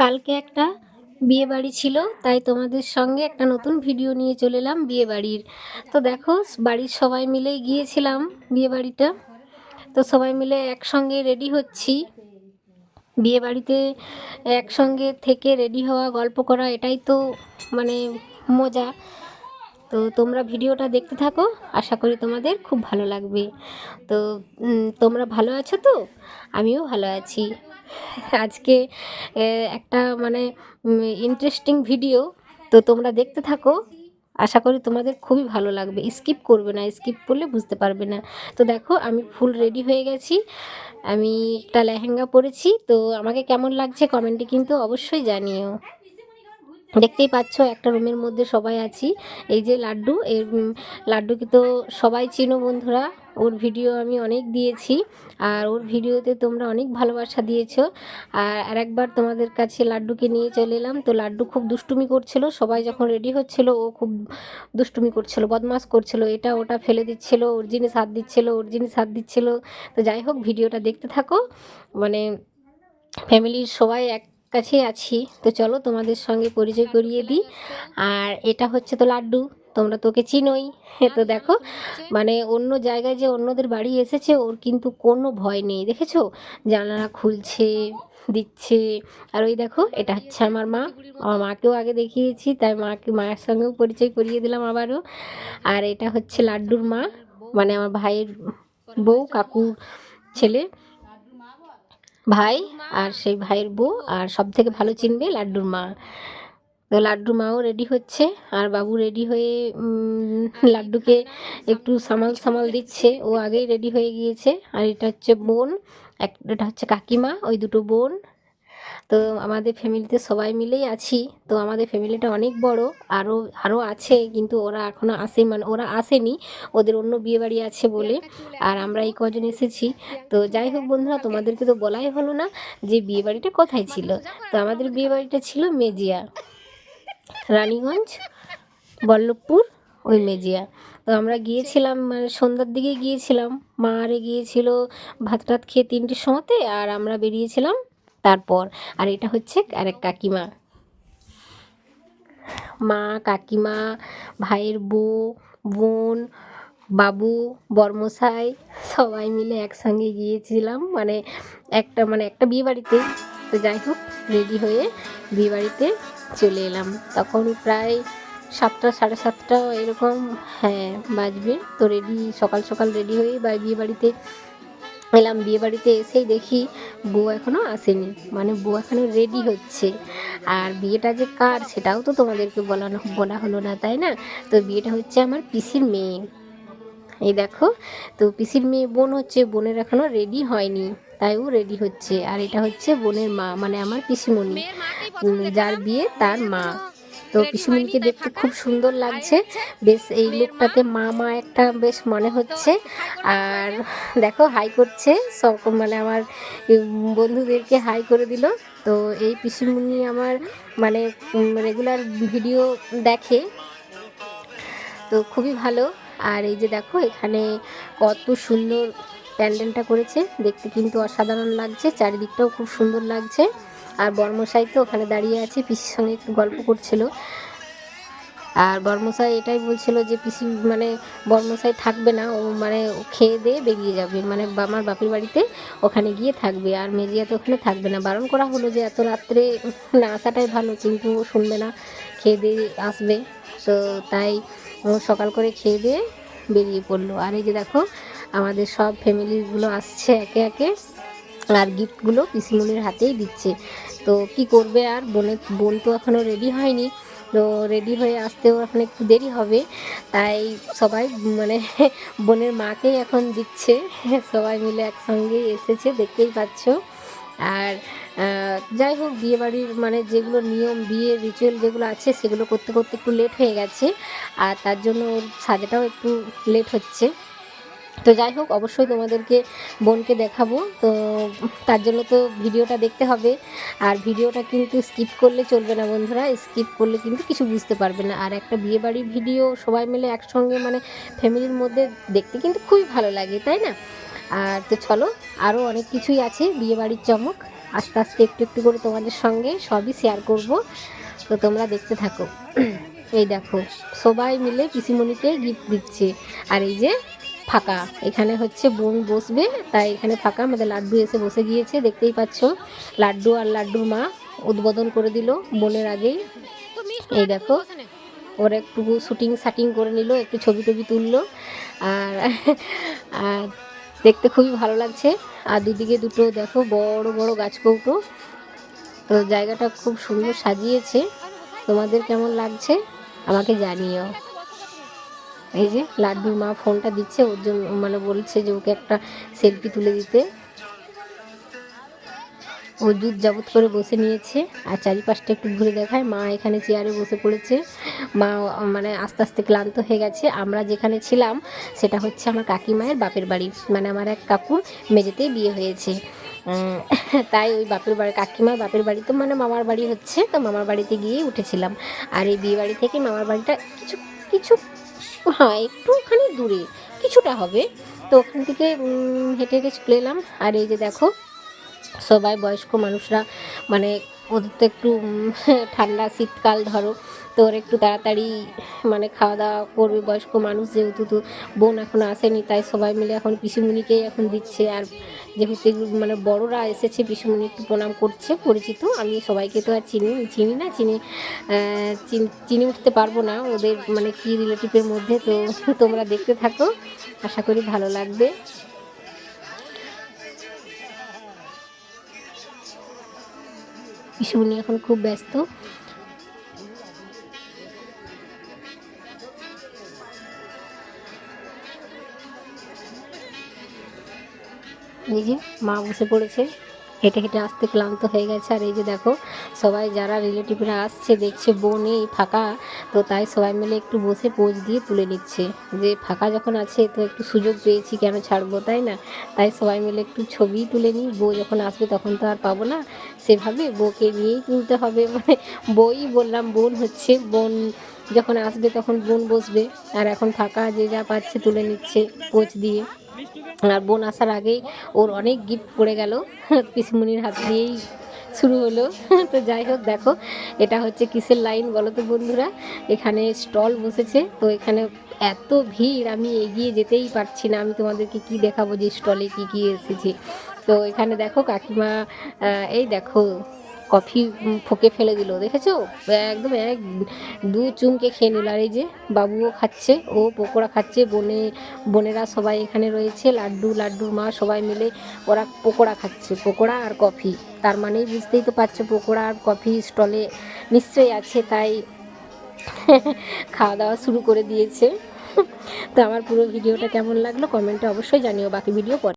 কালকে একটা বিয়ে বাড়ি ছিল, তাই তোমাদের সঙ্গে একটা নতুন ভিডিও নিয়ে চলে এলাম বিয়ে বাড়ির তো দেখো, বাড়ির সবাই মিলে গিয়েছিলাম বিয়ে বাড়িটা তো সবাই মিলে একসঙ্গে রেডি হচ্ছি। বিয়ে বাড়িতে একসঙ্গে থেকে রেডি হওয়া, গল্প করা, এটাই তো মানে মজা। তো তোমরা ভিডিওটা দেখতে থাকো, আশা করি তোমাদের খুব ভালো লাগবে। তো তোমরা ভালো আছো তো? আমিও ভালো আছি। আজকে একটা মানে ইন্টারেস্টিং ভিডিও তো তোমরা দেখতে থাকো। আশা করি তোমাদের খুবই ভালো লাগবে। স্কিপ করবে না, স্কিপ করলে বুঝতে পারবে না। তো দেখো, আমি ফুল রেডি হয়ে গেছি। আমি একটা লেহেঙ্গা পরেছি। তো আমাকে কেমন লাগছে কমেন্টে কিন্তু অবশ্যই জানিও। দেখতেই পাচ্ছ, একটা রুমের মধ্যে সবাই আছি। এই যে লাড্ডু, এর লাড্ডুকে তো সবাই চিনো বন্ধুরা। ওর ভিডিও আমি অনেক দিয়েছি, আর ওর ভিডিওতে তোমরা অনেক ভালোবাসা দিয়েছ। আর আরেকবার তোমাদের কাছে লাড্ডুকে নিয়ে চলে এলাম। তো লাড্ডু খুব দুষ্টুমি করছিল, সবাই যখন রেডি হচ্ছিল, ও খুব দুষ্টুমি করছিল বদমাস করছিল, এটা ওটা ফেলে দিচ্ছিল, ওর জিনিস হাত দিচ্ছিল, ওর জিনিস হাত দিচ্ছিল। তো যাই হোক ভিডিওটা দেখতে থাকো। মানে ফ্যামিলির সবাই এক কাছে আছি। তো চলো তোমাদের সঙ্গে পরিচয় করিয়ে দিই। আর এটা হচ্ছে তো লাড্ডু, তোমরা তোকে চিনোই। তো দেখো মানে অন্য জায়গায় যে অন্যদের বাড়ি এসেছে, ওর কিন্তু কোনো ভয় নেই, দেখেছ? জানালা খুলছে, দিচ্ছে। আর ওই দেখো, এটা হচ্ছে আমার মা। আমার মাকেও আগে দেখিয়েছি, তাই মাকে, মায়ের সঙ্গেও পরিচয় করিয়ে দিলাম আবারও। আর এটা হচ্ছে লাড্ডুর মা মানে আমার ভাইয়ের বউ, কাকুর ছেলে। ভাই আর সেই ভাইয়ের বউ আর সব থেকে ভালো চিনবে লাড্ডুর মা। তো লাড্ডু মাও রেডি হচ্ছে আর বাবু রেডি হয়ে লাড্ডুকে একটু সামাল সামাল দিচ্ছে। ও আগেই রেডি হয়ে গিয়েছে। আর এটা হচ্ছে বোন, এক, এটা হচ্ছে কাকিমা, ওই দুটো বোন। তো আমাদের ফ্যামিলিতে সবাই মিলেই আছি। তো আমাদের ফ্যামিলিটা অনেক বড় আরও আরও আছে, কিন্তু ওরা এখনও আসে মানে ওরা আসেনি, ওদের অন্য বিয়ে বাড়ি আছে বলে। আর আমরা এই কজন এসেছি। তো যাই হোক বন্ধুরা, তোমাদেরকে তো বলাই হলো না যে বিয়ে বাড়িটা কোথায় ছিল। তো আমাদের বিয়ে বাড়িটা ছিল মেজিয়া। রানীগঞ্জ, বল্লভপুর, ওই মেজিয়া। তো আমরা গিয়েছিলাম মানে সন্ধ্যার দিকে গিয়েছিলাম। মা আরে গিয়েছিল ভাত টাত খেয়ে তিনটের সময়তে, আর আমরা বেরিয়েছিলাম তারপর, আর এটা হচ্ছে আরেক কাকিমা। মা, কাকিমা, ভাইয়ের বউ, বোন, বাবু, বর্মশাই, সবাই মিলে একসঙ্গে গিয়েছিলাম। মানে একটা মানে একটা বিয়ে বাড়িতে তো যাই হোক রেডি হয়ে বিয়ে বাড়িতে চলে এলাম। তখন প্রায় সাতটা, সাড়ে সাতটা এরকম হ্যাঁ বাজবে। তো রেডি সকাল সকাল রেডি হয়ে বা বিয়ে বাড়িতে এলাম বিয়ে বাড়িতে এসেই দেখি বউ এখনও আসেনি। মানে বউ এখনও রেডি হচ্ছে। আর বিয়েটা যে কার সেটাও তো তোমাদেরকে বলানো বলা হলো না তাই না? তো বিয়েটা হচ্ছে আমার পিসির মেয়ে। এই দেখো তো পিসির মেয়ে বোন হচ্ছে বোনের এখনও রেডি হয়নি তাই ও রেডি হচ্ছে। আর এটা হচ্ছে বোনের মা মানে আমার পিসিমণি। যার বিয়ে তার মা। তো পিসিমণিকে দেখতে খুব সুন্দর লাগছে। বেশ এই লুকটাতে মা। মা একটা বেশ মনে হচ্ছে। আর দেখো হাই করছে। সব মানে আমার বন্ধুদেরকে হাই করে দিল। তো এই পিসিমণি আমার মানে রেগুলার ভিডিও দেখে। তো খুবই ভালো। আর এই যে দেখো এখানে কত সুন্দর প্যান্ডেলটা করেছে। দেখতে কিন্তু অসাধারণ লাগছে। চারিদিকটাও খুব সুন্দর লাগছে। আর বর্মশাই তো ওখানে দাঁড়িয়ে আছে, পিসির সঙ্গে একটু গল্প করছিল। আর বর্মশাই এটাই বলছিল যে, পিসি মানে বর্মশাই থাকবে না, ও মানে খেয়ে দিয়ে বেরিয়ে যাবে। মানে আমার বাপের বাড়িতে ওখানে গিয়ে থাকবে, আর মেজিয়া তো ওখানে থাকবে না। বারণ করা হলো যে, এত রাত্রে না আসাটাই ভালো, কিন্তু ও শুনবে না, খেয়ে দিয়ে আসবে। তো তাই ও সকাল করে খেয়ে দিয়ে বেরিয়ে পড়ল। আর এই যে দেখো, আমাদের সব ফ্যামিলিগুলো আসছে একে একে। আর গিফটগুলো পিসিমণির হাতেই দিচ্ছে। তো কি করবে আর? বোনের বোন তো এখনও রেডি হয়নি। তো রেডি হয়ে আসতেও এখন একটু দেরি হবে। তাই সবাই মানে বোনের মাকেই এখন দিচ্ছে। সবাই মিলে একসঙ্গে এসেছে, দেখতেই পাচ্ছ। আর যাই হোক বিয়ে বাড়ির মানে যেগুলো নিয়ম, বিয়ে রিচুয়াল যেগুলো আছে, সেগুলো করতে করতে একটু লেট হয়ে গেছে। আর তার জন্য ওর সাজাটাও একটু লেট হচ্ছে। তো যাই হোক, অবশ্যই তোমাদেরকে বোনকে দেখাবো। তো তার জন্য তো ভিডিওটা দেখতে হবে। আর ভিডিওটা কিন্তু স্কিপ করলে চলবে না বন্ধুরা। স্কিপ করলে কিন্তু কিছু বুঝতে পারবে না। আর একটা বিয়ে বাড়ির ভিডিও সবাই মিলে একসঙ্গে মানে ফ্যামিলির মধ্যে দেখতে কিন্তু খুবই ভালো লাগে, তাই না? আর তো চলো আরও অনেক কিছুই আছে বিয়ে বাড়ির চমক। আস্তে আস্তে একটু একটু করে তোমাদের সঙ্গে সবই শেয়ার করব। তো তোমরা দেখতে থাকো। এই দেখো, সবাই মিলে পিসিমণিকে গিফট দিচ্ছে। আর এই যে ফাঁকা। এখানে হচ্ছে বোন বসবে তাই এখানে ফাঁকা। আমাদের লাড্ডু এসে বসে গিয়েছে দেখতেই পাচ্ছ। লাড্ডু আর লাড্ডুর মা উদ্বোধন করে দিল বোনের আগেই। এই দেখো ওরা একটু শুটিং শাটিং করে নিল একটু ছবি টবি তুললো। আর আর দেখতে খুবই ভালো লাগছে। আর দুদিকে দুটো দেখো বড় বড় গাছ কৌটো তো জায়গাটা খুব সুন্দর সাজিয়েছে। তোমাদের কেমন লাগছে? আমাকে জানিও। এই যে লাড্ডুর মা ফোনটা দিচ্ছে, ওর জন্য মানে বলছে যে ওকে একটা সেলফি তুলে দিতে। ও দুধ যাবত করে বসে নিয়েছে, আর চারিপাশটা একটু ঘুরে দেখায়। মা এখানে চেয়ারে বসে পড়েছে। মা মানে আস্তে আস্তে ক্লান্ত হয়ে গেছে। আমরা যেখানে ছিলাম, সেটা হচ্ছে আমার কাকিমায়ের বাপের বাড়ি। মানে আমার এক কাকুর মেজেতেই বিয়ে হয়েছে। তাই ওই বাপের বাড়ি, কাকিমার বাপের বাড়ি তো মানে মামার বাড়ি হচ্ছে। তো মামার বাড়িতে গিয়েই উঠেছিলাম। আর এই বিয়ে বাড়ি থেকে মামার বাড়িটা কিছু কিছু হ্যাঁ একটুখানি দূরে, কিছুটা হবে। তো ওখান থেকে হেঁটে হেঁটে চলে এলাম। আর এই যে দেখো, সবাই বয়স্ক মানুষরা মানে ওদের তো একটু ঠান্ডা শীতকাল, ধরো। তো ওরা একটু তাড়াতাড়ি মানে খাওয়া দাওয়া করবে। বয়স্ক মানুষ যেহেতু তো বোন এখন আসেনি, তাই সবাই মিলে এখন পিসিমুনিকেই এখন দিচ্ছে। আর যেহেতু মানে বড়রা এসেছে পিসিমণি একটু প্রণাম করছে, পরিচিত। আমি সবাইকে তো আর চিনি চিনি না, চিনি চিনি উঠতে পারব না ওদের মানে কি রিলেটিভের মধ্যে, তো তোমরা দেখতে থাকো। আশা করি ভালো লাগবে। পিসুমণি এখন খুব ব্যস্ত। এই যে মা বসে পড়েছে। হেঁটে হেঁটে আসতে ক্লান্ত হয়ে গেছে। আর এই যে দেখো, সবাই যারা রিলেটিভরা আসছে, দেখছে বোন এই ফাঁকা, তো তাই সবাই মিলে একটু বসে পোজ দিয়ে তুলে নিচ্ছে। যে ফাঁকা যখন আছে, তো একটু সুযোগ পেয়েছি, কেন ছাড়বো, তাই না? তাই সবাই মিলে একটু ছবি তুলে নিই। বউ যখন আসবে, তখন তো আর পাবো না। সেভাবে বউকে নিয়েই তুলতে হবে। মানে বই বললাম, বোন হচ্ছে বোন। যখন আসবে, তখন বোন বসবে। আর এখন ফাঁকা, যে যা পাচ্ছে তুলে নিচ্ছে পোজ দিয়ে। আর বোন আসার আগেই ওর অনেক গিফট পড়ে গেল। পিসমুনির হাত দিয়েই শুরু হলো। তো যাই হোক, দেখো, এটা হচ্ছে কিসের লাইন বলো তো বন্ধুরা? এখানে স্টল বসেছে, তো এখানে এত ভিড়, আমি এগিয়ে যেতেই পারছি না। আমি তোমাদেরকে কি দেখাবো যে স্টলে কি কি এসেছে? তো এখানে দেখো কাকিমা এই দেখো কফি ফোকে ফেলে দিল, দেখেছ? একদম এক দু চুমকে খেয়ে নিল। আর এই যে বাবুও খাচ্ছে, ও পকোড়া খাচ্ছে, বনে, বোনেরা সবাই এখানে রয়েছে, লাড্ডু, লাড্ডুর মা সবাই মিলে ওরা পকোড়া খাচ্ছে, পকোড়া আর কফি। তার মানেই বুঝতেই তো পারছ, পকোড়া আর কফি স্টলে নিশ্চয়ই আছে, তাই খাওয়া দাওয়া শুরু করে দিয়েছে। তো আমার পুরো ভিডিওটা কেমন লাগল, কমেন্টে অবশ্যই জানিও, বাকি ভিডিও পরে।